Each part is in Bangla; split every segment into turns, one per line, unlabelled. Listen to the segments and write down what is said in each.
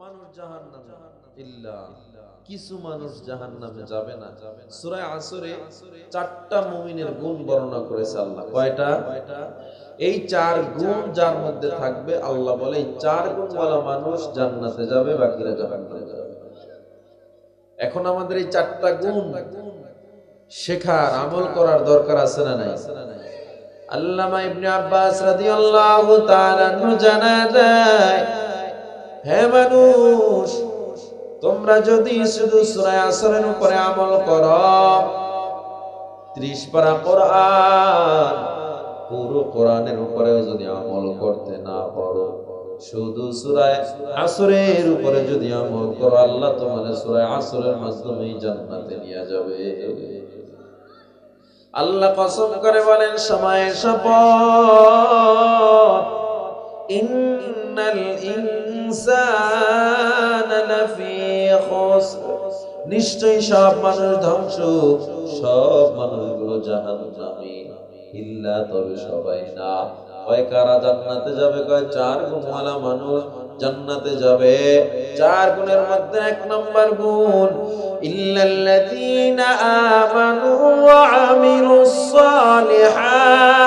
মানুষ জাহান্নামে। ইল্লা। কিছু মানুষ জাহান্নামে যাবে না। সূরা আসরে চারটা মুমিনের গুণ বর্ণনা করেছে আল্লাহ। কয়টা? এই চার গুণ যার মধ্যে থাকবে আল্লাহ বলে এই চার গুণওয়ালা মানুষ জান্নাতে যাবে বাকিরা জাহান্নামে যাবে। এখন আমাদের এই চারটা গুণ শেখার আমল করার দরকার আছে না নাই? আল্লামা ইবনে আব্বাস রাদিয়াল্লাহু তাআলা জানা যায় মানুষ, তোমরা যদি শুধু সুরায় আসরের উপরে আমল করো 30 পারা কোরআন, পুরো কোরআনের উপরেও যদি আমল করতে না পারো, শুধু সূরায় আসরের উপরে যদি আমল করো, আল্লাহ তোমাদের সুরায় আসরের মাধ্যমেই জান্নাতে নিয়ে যাবে। আল্লাহ কসম করে বলেন সময়ের শপথ ইন্নাল খুসর নিশ্চয়ই সব মানুষ ধ্বংস, সব মানুষগুলো জাহান্নামী। ইল্লা তবে সবাই না। কয় কারা জান্নাতে যাবে, কয় চার গুণওয়ালা মানুষ জান্নাতে যাবে। চার গুণের মধ্যে এক নম্বর গুণ, ইল্লাল্লাযীনা আমানু ওয়া আমিলুস সালিহাত।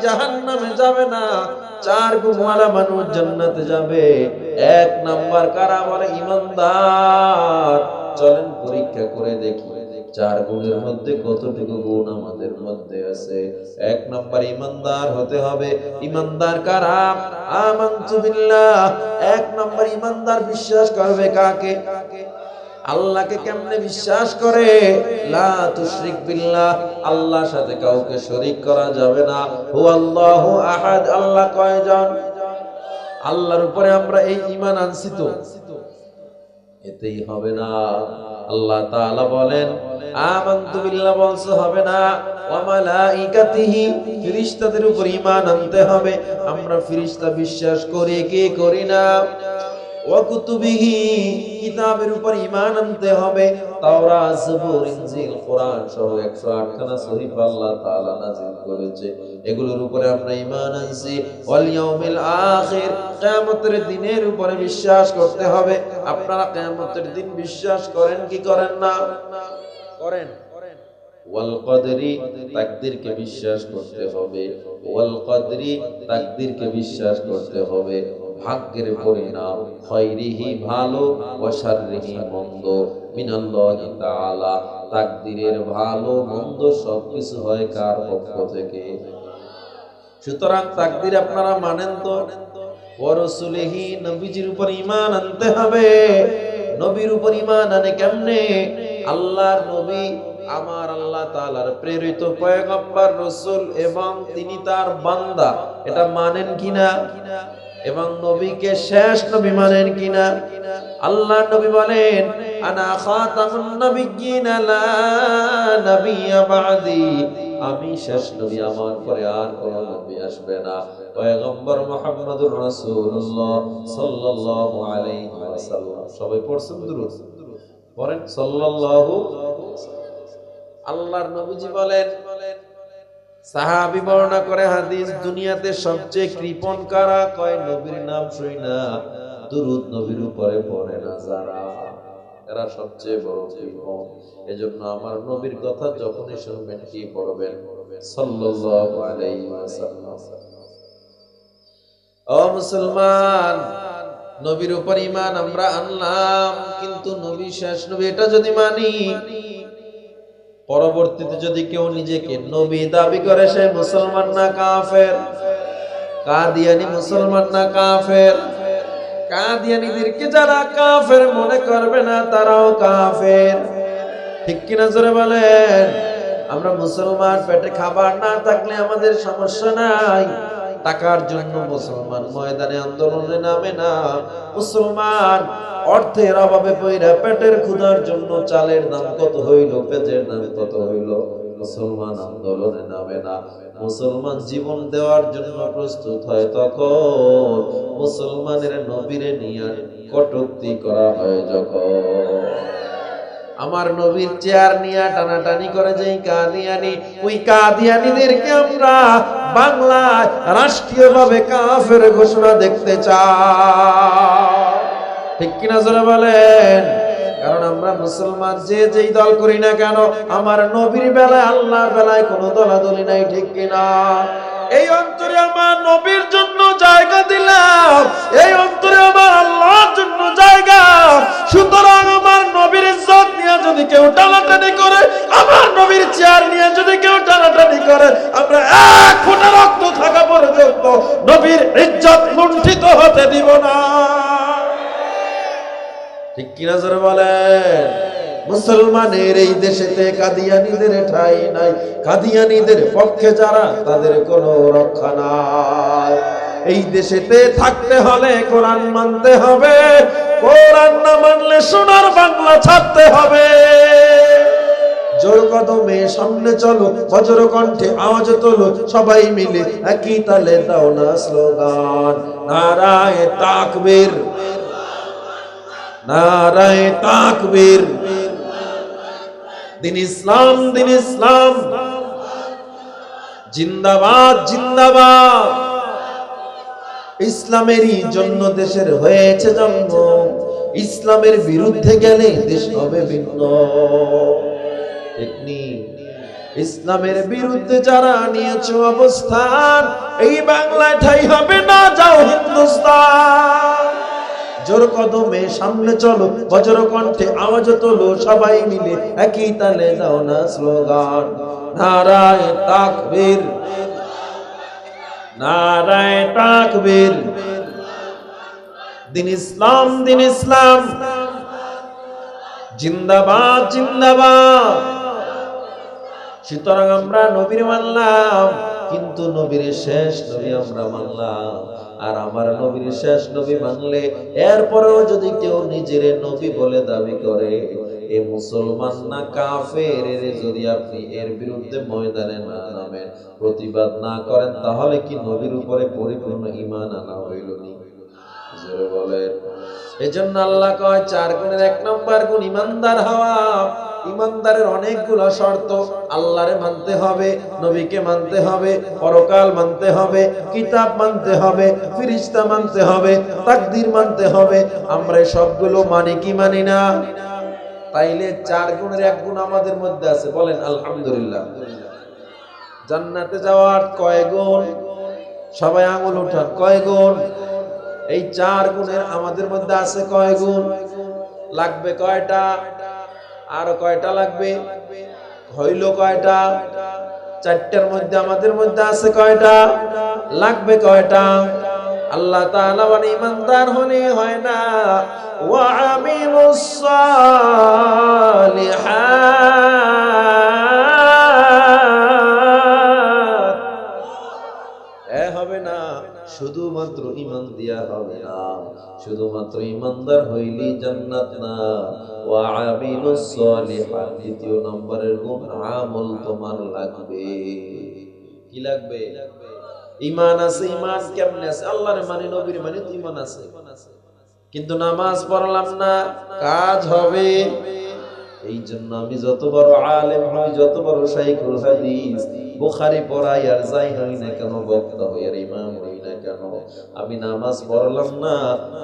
সবাই জাহান্নামে যাবে না। চার গুণওয়ালা মানুষ জান্নাতে যাবে। এক নাম্বার কারা? বলে ইমানদার। চলেন পরীক্ষা করে দেখি। চার গুণের মধ্যে কতটুকু গুণ আমাদের মধ্যে আছে? এক নাম্বার ইমানদার হতে হবে। ইমানদার কারা? আমানতু এক নাম্বার ইমানদার বিশ্বাস করবে কাকে? আল্লাহকে কেমনে বিশ্বাস করে? লা তুশরিক বিল্লাহ, আল্লাহর সাথে কাউকে শরীক করা যাবে না। হু আল্লাহু আহাদ, আল্লাহ কয়জন? আল্লাহর উপরে আমরা এই ঈমান আনছি তো। এতেই হবে না। আল্লাহ তাআলা বলেন, আমানতু বিল্লাহ বলছে, হবে না। ওয়া মালাইকাতিহি ফেরেশতাদের উপর ঈমান আনতে হবে। আমরা ফেরেশতা বিশ্বাস করি, কি করি না? ওয়াকুতুবিহি কিতাবের উপর ঈমান আনতে হবে। তাওরাত জবুর ইনজিল, কোরআন সহ 108 খানা শরীফ আল্লাহ তাআলা নাযিল করেছে। এগুলোর উপরে আমরা আনছি। দিনের উপরে বিশ্বাস করতে হবে। আপনারা কিয়ামতের দিন বিশ্বাস করেন কি করেন না? করেন। ওয়াল বিশ্বাস করতে হবে। ভাগ্যের পরিণাম, খৈরিহি ভালো শাররিহি মন্দ। মিনাল্লাহি তাআলা, তাকদীরের ভালো, মন্দ সবকিছু হয় কার পক্ষ থেকে? সুতরাং তাকদীর আপনারা মানেন তো? নবীজির উপর ঈমান আনতে হবে। নবীর উপর ঈমান আনে কেমনে? আল্লাহর নবী আমার আল্লাহ তাআলার প্রেরিত পয়গম্বর, রাসূল এবং তিনি তার বান্দা। এটা মানেন কিনা? এবং নবীকে শেষ নবী মানেন কিনা? আল্লাহ নবী বলেন, আনা খাতামুন নবিয়্যিন লা নাবিয়্যা বাদি। আমি শেষ নবী, আমার পরে আর কোন নবী আসবে না। পয়গম্বর মুহাম্মদুর রাসূলুল্লাহ সাল্লাল্লাহু আলাইহি ওয়াসাল্লাম। সবাই পড়ছেন দুরূদ? পড়েন? সাল্লাল্লাহু আল্লাহর নবীজি বলেন সাহাবী বর্ণনা করে হাদিস, দুনিয়াতে সবচেয়ে কৃপণ কারা? কয়, নবীর নাম শুই না। দুরুদ নবীর উপরে পড়ে না যারা। এরা সবচেয়ে বড় কৃপণ। এজন্য আমার নবীর কথা যখনই শুনবেন, কি পড়বেন? সাল্লাল্লাহু আলাইহি ওয়াসাল্লাম। ও মুসলমান, নবীর উপর ইমান আমরা আনলাম, কিন্তু নবী শেষ নবী, এটা যদি মানি পরবর্তীতে যদি কেউ নিজেকে নবী দাবি করে, সে মুসলমান না কাফের? কাদিয়ানি মুসলমান না কাফের? কাদিয়ানিদেরকে যারা কাফের মনে করবে না, তারাও কাফের। ঠিক কিনা জোরে বলেন? আমরা মুসলমান পেটে খাবার না থাকলে আমাদের সমস্যা নাই। টাকার জন্য মুসলমান ময়দানে আন্দোলনে নামে না। মুসলমান অর্থের অভাবে পইরা পেটের ক্ষুধার জন্য চালের দাম কত হইল, পেটের দাম কত হইল? মুসলমান আন্দোলনে নামে না। মুসলমান জীবন দেওয়ার জন্য প্রস্তুত হয় তখন। মুসলমানের নবীরে নিয়ে কটুক্তি করা হয় যখন। আমার নবীর চেয়ার নিয়ে টানাটানি করে যে কাদিয়ানি, ওই কাদিয়ানিদেরকে আমরা বাংলায় রাষ্ট্রীয়ভাবে কাফের ঘোষণা দেখতে চায় ঠিক কিনা জোরে বলেন? কারণ আমরা মুসলমান যে যেই দল করি না কেন, আমার নবীর বেলায়, আল্লাহর বেলায় কোনো দলাদলি নাই, ঠিক কিনা? এই অন্তরে আমার নবীর জন্য জায়গা দিলাম। এই অন্তরে আমার আল্লাহর জন্য জায়গা। সুতরাং আমার নবীর ইজ্জত নিয়ে যদি কেউ টানাটানি করে, আমার নবীর চেয়ার নিয়ে যদি কেউ টানাটানি করে, আমরা কিনা বলেন? মুসলমানের এই দেশেতে কাদিয়ানিদের ঠাই নাই। কাদিয়ানিদের পক্ষে যারা, তাদের কোনো রক্ষা নাই। এই দেশেতে থাকতে হলে কোরআন মানতে হবে। কোরআন না মানলে সোনার বাংলা ছাড়তে হবে। জোর কদমে সামনে চলো, বজ্র কণ্ঠে আওয়াজ তোলো, সবাই মিলে একই তালে দাও না স্লোগান। নারায় তাকবীর। নারায় তাকবীর। দিন ইসলাম দিন ইসলাম। জিন্দাবাদ জিন্দাবাদ। ইসলামেরই জন্য দেশের হয়েছে জন্ম। ইসলামের বিরুদ্ধে গেলে দেশ হবে ভিন্ন। ইসলামের বিরুদ্ধে যারা নিয়েছে অবস্থান, এই বাংলায় ঠাই হবে না, যাও হিন্দুস্তান। জোর কদমে সামনে চলো, বজ্র কণ্ঠে আওয়াজ তোলো, সবাই মিলে একই তালে দাও না স্লোগান। নারায় তাকবীর। নারায় তাকবীর। দিন ইসলাম দিন ইসলাম। জিন্দাবাদ জিন্দাবাদ। সুতরাং আমরা নবীর মানলাম, কিন্তু নবীর শেষ নবী আমরা মানলাম। আর আমার নবীর শেষ নবী মানলে এরপরেও যদি কেউ নিজের নবী বলে দাবি করে, এ মুসলমান না কাফের? যদি আপনি এর বিরুদ্ধে ময়দানে না নামেন, প্রতিবাদ না করেন, তাহলে কি নবীর উপরে পরিপূর্ণ ইমান আনা হইল নি? বলেন। এজন্য আল্লাহ কয়, চার গুণের এক নম্বর গুণ ইমানদার হওয়া। ইমানদারের অনেকগুলো শর্ত আল্লাহরে মানতে হবে, নবীকে মানতে হবে, পরকাল মানতে হবে, কিতাব মানতে হবে, ফিরিস্তা মানতে হবে, তাকদির মানতে হবে, আমরা সবগুলো মানি কি মানি না? তাইলে চার গুণের এক গুণ আমাদের মধ্যে আছে, বলেন আলহামদুলিল্লাহ। জান্নাতে যাওয়ার কয় গুণ? সবাই আঙুল উঠান, কয় গুণ? এই চার গুণের আমাদের মধ্যে আছে কয় গুণ? লাগবে কয়টা? আর কয়টা লাগবে? হইল কয়টা? চারটার মধ্যে আমাদের মধ্যে আছে কয়টা? লাগবে কয়টা? আল্লাহ তাআলা মানে ইমানদার হলে হয় না। ওয়া আমিলুস সালিহাত। এ হবে না, শুধুমাত্র ইমান দিয়া হবে না। শুধুমাত্র ইমানদার হইলি জান্নাত না। ওয়া আমিলুস সালিহাত, দ্বিতীয় নম্বরের গুণ, আমল তোমার লাগবে। কি লাগবে? ইমান আছে ইমান আছে? আল্লাহর মানে নবীর মানে ইমান আছে। কিন্তু নামাজ পড়লাম না, কাজ হবে। এই জন্য আমি যত বড় আলেম হই, যত বড় বুখারী পড়াই আর যাই হই না কেন বক্তা হই আর ইমাম কেন? আমি নামাজ পড়লাম না।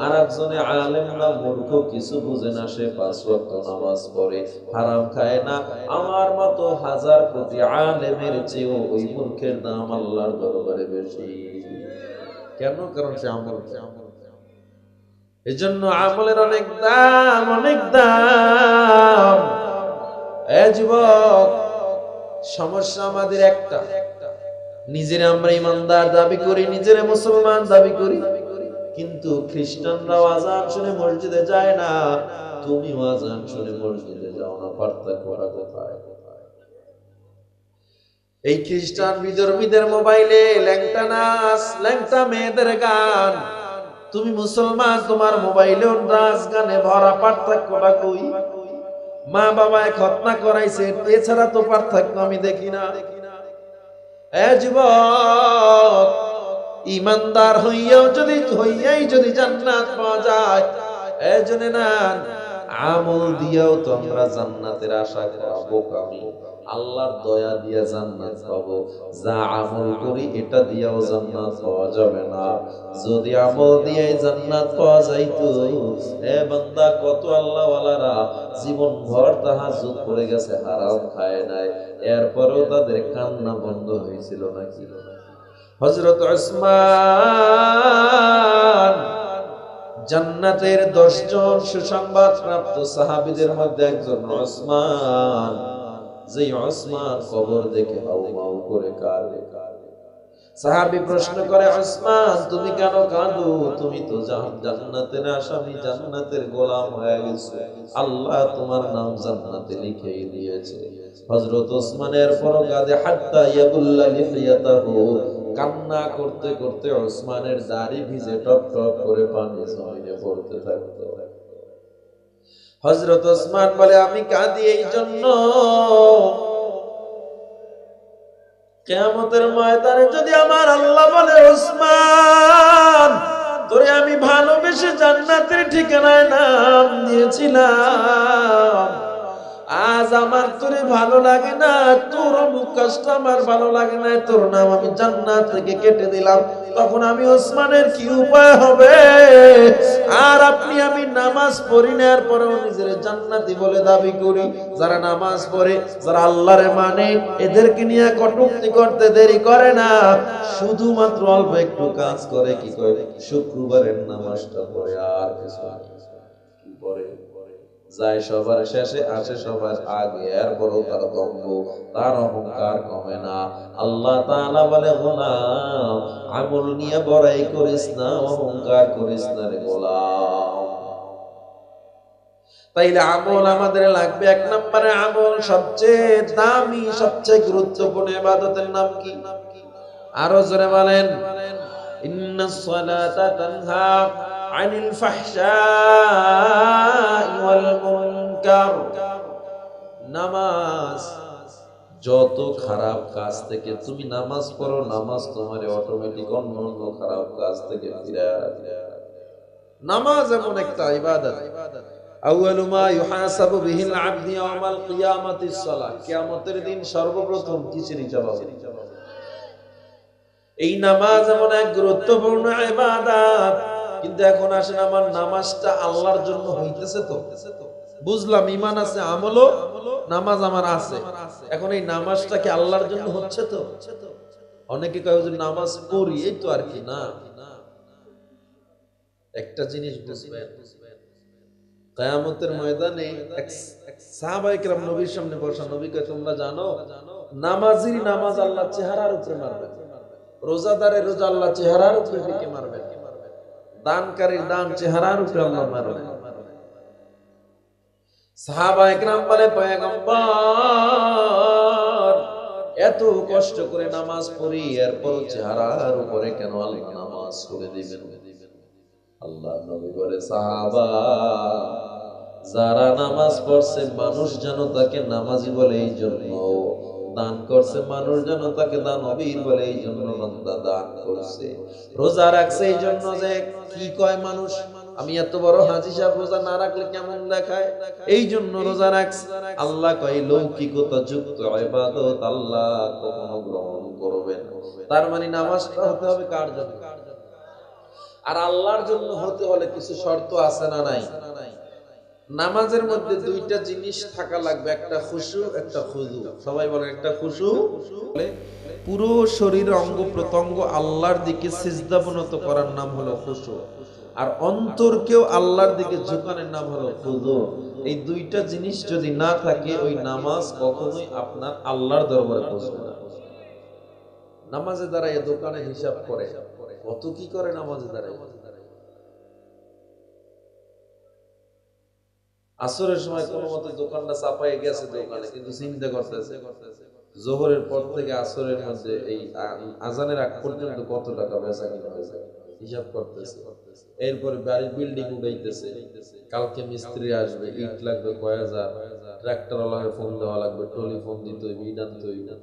আর একজনে আলেম না মূর্খ কিছু বুঝে না সে পাঁচ ওয়াক্ত নামাজ পড়ে হারাম খায় না। আমার মতো হাজার কোটি আলেমের চেয়েও ওই মূর্খের দাম আল্লাহর দরবারে বেশি। কেন? কারণ সে আমল আমল এই জন্য আমলের অনেক দাম অনেক দাম। এ যুবক সমস্যা আমাদের একটা। নিজের আমরা ইমানদার দাবি করি, নিজের মুসলমান দাবি করি। কিন্তু খ্রিস্টানরাও আজান শুনে মসজিদে যায় না। তুমি আজান শুনে মসজিদে যাও না পার্থক্যটা কোথায়? এই খ্রিস্টান বিধর্মীদের মোবাইলে ল্যাংটা নাচ, ল্যাংটা মেয়েদের গান। তুমি মুসলমান, তোমার মোবাইলে নাচ, গানে ভরা পার্থক্যটা কই? মা বাবায় খতনা করাইছে, এছাড়া তো পার্থক্য আমি দেখি না। এ যুবক, ইমানদার হইয়াও যদি হইয়াই যদি জান্নাত পাওয়া যায় আমল দিয়েও তো আমরা জান্নাতের আশা করাবো আমি আল্লাহর দয়া দিয়ে জান্নাত পাবো। যা আমল করি এটা দিয়েও জান্নাত পাওয়া যাবে না। যদি আমল দিয়ে জান্নাত পাওয়া যাইতো, এ বান্দা কত আল্লাহ ওয়ালারা জীবন ভর তাহাজ্জুদ করে গেছে, হারাম খায় নাই। এরপরেও তাদের কান্না বন্ধ হয়েছিল না ছিল হজরত আসমান জান্নাতের দশজন সুসংবাদ প্রাপ্ত সাহাবিদের মধ্যে একজন ওসমান যে ওসমান কবর দেখে হাউ করে কাঁদে। সাহাবী প্রশ্ন করে, ওসমান, তুমি কেন কাঁদো? তুমি তো জান- জান্নাতের আসামি, জান্নাতের গোলাম হয়ে গেছো। আল্লাহ তোমার নাম জান্নাতে লিখেই দিয়েছে। হযরত ওসমানের পর কাঁদে, হাত্তা ইয়াবুল্লা লিহিয়াতাহু। কান্না করতে করতে ওসমানের দাড়ি ভিজে টপ টপ করে পানি জমিনে পড়তে থাকতো। হযরত ওসমান বলে, আমি কাঁদি এই জন্য। কেয়ামতের ময়দানে যদি আমার আল্লাহ বলে ওসমান তোরে আমি ভালোবেসে জান্নাতের ঠিকানায় নাম দিয়েছিলাম। আজ আমার তোরে ভালো লাগে না, তোর অমুক কাজটা আমার ভালো লাগে না, তোর নাম আমি জান্নাত থেকে কেটে দিলাম। তখন আমি ওসমানের কি উপায় হবে? আর আপনি আমি নামাজ পড়ি নেওয়ার পরেও নিজের জান্নাতি বলে দাবি করি। যারা নামাজ পড়ে, যারা আল্লাহরে মানে এদেরকে নিয়ে কটুক্তি করতে দেরি করে না। শুধুমাত্র অল্প একটু কাজ করে, কি করে? শুক্রবারের নামাজটা পড়ে আর কিছু যায় সবার শেষে, আসে সবার আগে। তার দ্বন্দ্ব, তার অহংকার কমে না। আল্লাহ বলে, গোলাম নিয়ে বড়াই করিস না, অহংকার করিস না রে তাইলে আমল আমাদের লাগবে। এক নম্বরে আমল সবচেয়ে দামি, সবচেয়ে গুরুত্বপূর্ণ ইবাদতের নাম কি? আরও জোরে বলেন। ইন্নাস তানহা। ফাহশাই ওয়াল মুনকার নামাজ। যত খারাপ কাজ থেকে তুমি নামাজ পড়ো, নামাজ তোমার অটোমেটিক অন্য অন্য খারাপ কাজ থেকে ফিরে নামাজ এমন একটা ইবাদত। আউয়ালু মা ইউহাসাবু বিহিল আবদি ইয়াউমাল কিয়ামাতিস সালাহ কিয়ামতের দিন সর্বপ্রথম কিসের হিসাব হবে এই নামাজ এমন এক গুরুত্বপূর্ণ ইবাদত। কিন্তু এখন আসেন আমার নামাজটা আল্লাহর জন্য হইতেছে তো। বুঝলাম ইমান আছে, আমলও, নামাজ আমার আছে। এখন এই নামাজটা কি আল্লাহর জন্য হচ্ছে তো? অনেকে কয় যে নামাজ পড়ি, এই তো আর কি, না। একটা জিনিস বুঝবেন, কায়ামতের ময়দানে এক সাহাবায়ে কেরাম নবীর সামনে বসা, নবী কয়, তোমরা জানো নামাজির নামাজ আল্লাহ চেহারার উপরে মারবে। রোজাদারের রোজা আল্লাহ চেহারার উপরে ফিকে মারবে। দানকারীর দান চেহারার উপরে আল্লাহ মারবে সাহাবা একরাম বলে, পয়গম্বর, এত কষ্ট করে নামাজ পড়ি, এরপর চেহারার উপরে কেন আল্লাহ নামাজ করে দিবেন? আল্লাহ নবী বলে, সাহাবা, যারা নামাজ পড়ছে, মানুষ যেন তাকে নামাজি বলে এই জন্য দান করছে, মানুষ যেন তাকে দানবীর বলে এই জন্য বান্দা দান করছে। রোজা রাখছে এই জন্য যে কি কয় মানুষ? আমি এত বড় হাজি সাহেব, রোজা না রাখলে কেমন দেখায়? এই জন্য রোজা রাখছে। আল্লাহ কয়, লৌকিকতা যুক্ত ইবাদত আল্লাহ কখনো গ্রহণ করবেন। তার মানে নামাজটা হতে হবে কার জন্য? আর আল্লাহর জন্য হতে হলে কিছু শর্ত আছে না নাই? নামাজের মধ্যে দুইটা জিনিস থাকা লাগবে, একটা খুশু, একটা খুজু সবাই বলে একটা খুশু পুরো শরীর অঙ্গ প্রত্যঙ্গ আল্লাহর দিকে সিজদাবনত করার নাম হলো খুশু। আর অন্তরকেও আল্লাহর দিকে ঝুঁকানোর নাম হলো খুজু এই দুইটা জিনিস যদি না থাকে, ওই নামাজ কখনোই আপনার আল্লাহর দরবারে পৌঁছবে না। নামাজে দাঁড়ায় দোকানে হিসাব করে। কত কি করে নামাজে দাঁড়ায় আসরের সময় কোনো মতে দোকানটা চাপাই গেছে দোকানে, কিন্তু চিন্তা করতেছে, জোহরের পর থেকে আসরের মধ্যে এই আজানের আগ পর্যন্ত কত টাকা বেচা কিনা হয়েছে, হিসাব করতেছে। এরপরে বাড়ির বিল্ডিং উঠাইতেছে, কালকে মিস্ত্রি আসবে, ইট লাগবে কয় হাজার ট্রাক্টর ওয়ালাকে ফোন দেওয়া লাগবে টলি ফোন দিতে ইট হইবে,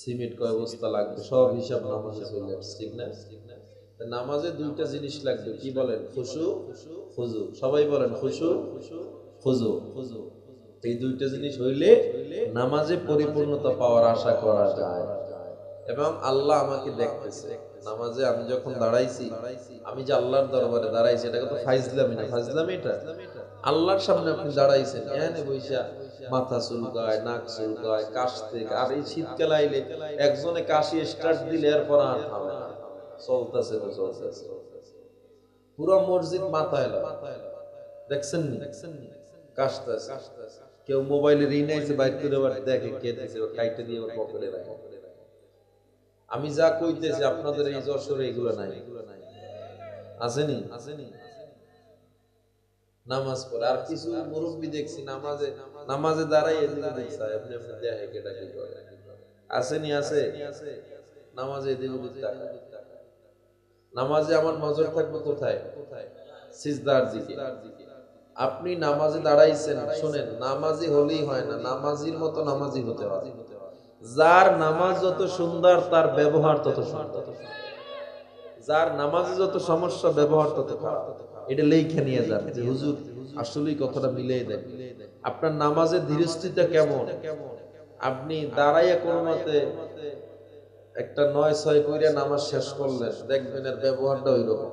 সিমেন্ট কয় বস্তা লাগবে, সব হিসাব নামাজে চলে আসছে, ঠিক না? নামাজে দুইটা জিনিস লাগবে, কি বলেন? খুশু খুজু সবাই বলেন খুশু খুশু খুজু। এই দুইটা জিনিস হইলে নামাজে পরিপূর্ণতা পাওয়ার আশা করা যায়। এবং আল্লাহ আমাকে দেখতেছে। নামাজে আমি যখন দাঁড়াইছি, আমি যে আল্লাহর দরবারে দাঁড়াইছি এটা তো ফাইজলামি না। ফাইজলামি এটা? আল্লাহর সামনে আপনি দাঁড়াইছেন, এখানে বৈশা মাথা চুলকায়, নাক চুলকায় কাশতে আর এই শীতকাল আইলে একজনে কাশি স্টার্ট দিলে এরপর আর থামে না। চলতেছে তো চলতেছে। পুরো মসজিদ মাথায় দেখছেন নি? কাশতেছে। কেউ মোবাইলে ঋণ বাইর করে আবার দেখে, কে দিছে দিয়ে পকেটে রাখে। আমি যা কইতেছি, আপনাদের এই নাই। আসেনি? আসেনি নামাজ পড়ে। আর কিছু মুরব্বী দেখছি, নামাজে নামাজে দাঁড়াই এদিকে দেখছে আপনি আপনি দেখে কেটা কি আসেনি আছে নামাজে এদিকে। নামাজে আমার নজর থাকবে কোথায়? সিজদার দিকে। আপনি নামাজে দাঁড়াইছেন, শুনেন, নামাজি হলেই হয় না, নামাজির মতো নামাজি হতে হবে যার নামাজ যত সুন্দর, তার ব্যবহার তত সুন্দর। যার নামাজে যত সমস্যা, ব্যবহার তত খারাপ। এটা লেখে নিয়ে যান যে, হুজুর, আসলেই কথাটা মিলিয়ে দেন। আপনার নামাজের ধীরস্থিতা কেমন? আপনি দাঁড়াইয়া কোনো মতে একটা নয় ছয় কইরা নামাজ শেষ করলেন, দেখবেন এর ব্যবহারটা ওই রকম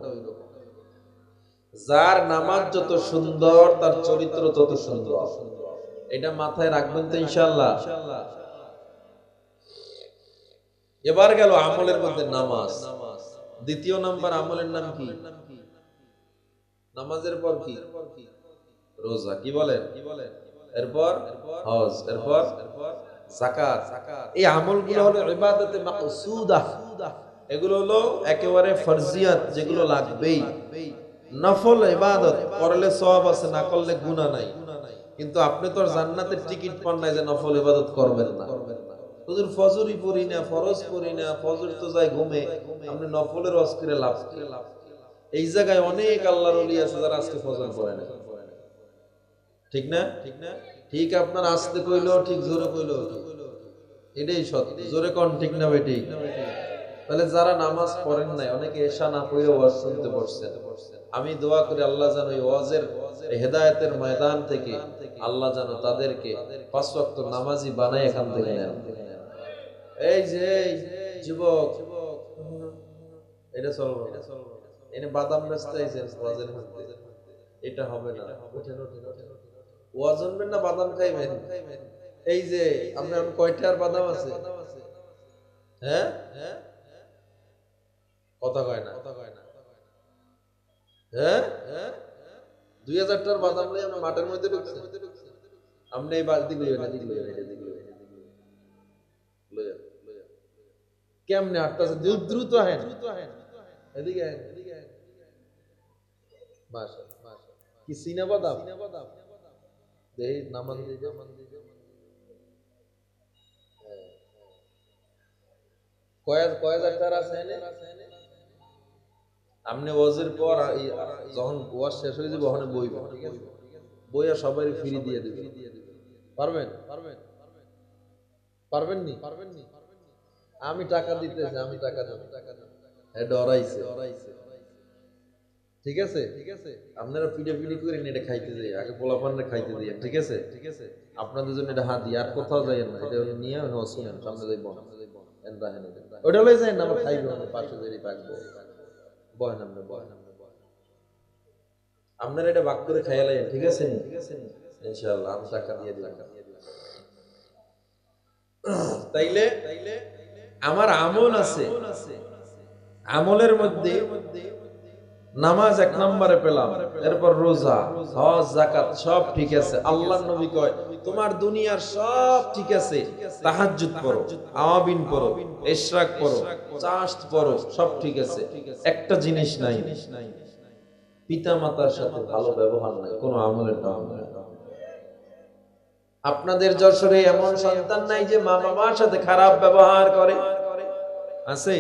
যার নামাজ যত সুন্দর, তার চরিত্র তত সুন্দর। এটা মাথায় রাখবেন তো ইনশাল্লাহ এবার গেল আমলের মধ্যে নামাজ। দ্বিতীয় নাম্বার আমলের নাম কি? নামাজের পর কি? রোজা। কি বলেন? এরপর হজ। এরপর জাকাত এই আমলগুলো হলো ইবাদতে মাকসুদা। এগুলো হলো একেবারে ফরজিয়াত যেগুলো লাগবেই। নফল ইবাদত, করলে সওয়াব আছে, না করলে গুনাহ নাই। কিন্তু আপনি তো আর জান্নাতের টিকিট পান নাই যে নফল ইবাদত করবেন না। হুজুর পড়ি না, ফরজ পড়ি না, ফজর তো যায় ঘুমে, আপনি নফলের করে লাভ? এই জায়গায় অনেক আল্লাহর ওলি আছে যারা আজকে ফজর পড়ে না। ঠিক না? ঠিক না ঠিক আপনার আসতে কইলো ঠিক, জোরে কইলো ঠিক। এটাই সত্য। জোরে কন ঠিক না ভাই বেটি তাহলে যারা নামাজ পড়েন নাই, অনেকে এশা না পড়ে ওয়াজ শুনতে বসছেন আমি দোয়া করি আল্লাহ যেন এই ওয়াজের হেদায়েতের ময়দান থেকে আল্লাহ যেন তাদেরকে পাঁচ ওয়াক্ত নামাজি বানাই এখান থেকে নেন। এই যে যুবক, এটা। এনে বাদাম বেচতে আইছেন ওয়াজের মধ্যে। এটা হবে না। ওয়াজ শুনবেন না, বাদাম খাইবেন? এই যে, আপনার কয়টার বাদাম আছে? হ্যাঁ? না কথা কয় না? হ্যাঁ? দুই হাজারটার বাদাম নিয়ে আমরা মাঠের মধ্যে ঢুকছি। আপনি এই বালতি গুলো না দিগুলো এটা দিগুলো কেমনে আটটাছে দ্রুত দ্রুত হেন এদিকে হেন এদিকে হেন মাশা কি সিনা বাদাম দেই নামান দিয়ে যাও হ্যাঁ, কয় কয় হাজার টাকা আছে এনে? আপনি ওয়াজের পর যখন ওয়াজ শেষ হয়ে যাবে, ওখানে বইবে। ঠিক আছে বইয়া সবাই ফ্রি দিয়ে দিবে। পারবেন? পারবেন পারবেন নি পারবেন নি আমি টাকা দিতেছি, আমি টাকা দেব। হ্যাঁ ডরাইছে। ডরাইছে ঠিক আছে? ঠিক আছে আপনারা পিডে পিডি করে এটা খাইতে যাই। আগে পোলাপানরা খাইতে দিয়ে ঠিক আছে? ঠিক আছে আপনাদের জন্য এটা হাত আর কোথাও যাই না। এটা নিয়ে হ্যাঁ শুনেন সামনে যাই হেন ওটা লই যাই না আমার খাইবে পাশে যাই, পাকবো। বয় নামনে বয় নামনে বয় আপনারা এটা বাক্য করে খাইয়া লাগেন ঠিক আছে নি ইনশাআল্লাহ আমি টাকা দিয়ে দিলাম তাইলে আমার আমল আছে আমলের মধ্যে নামাজ এক নম্বরে পেলাম, এরপর রোজা, হজ জাকাত সব ঠিক আছে। আল্লাহ নবী কয়, তোমার দুনিয়ার সব ঠিক আছে। তাহাজ্জুদ পড়ো, আওয়াবিন পড়ো ইশরাক পড়ো চাষ্ট পড়ো, সব ঠিক আছে। একটা জিনিস নাই। পিতা মাতার সাথে ভালো ব্যবহার নাই, কোনো আমলের নাম নাই। আপনাদের যশোরে এমন সন্তান নাই যে মা বাবার সাথে খারাপ ব্যবহার করে। আছে?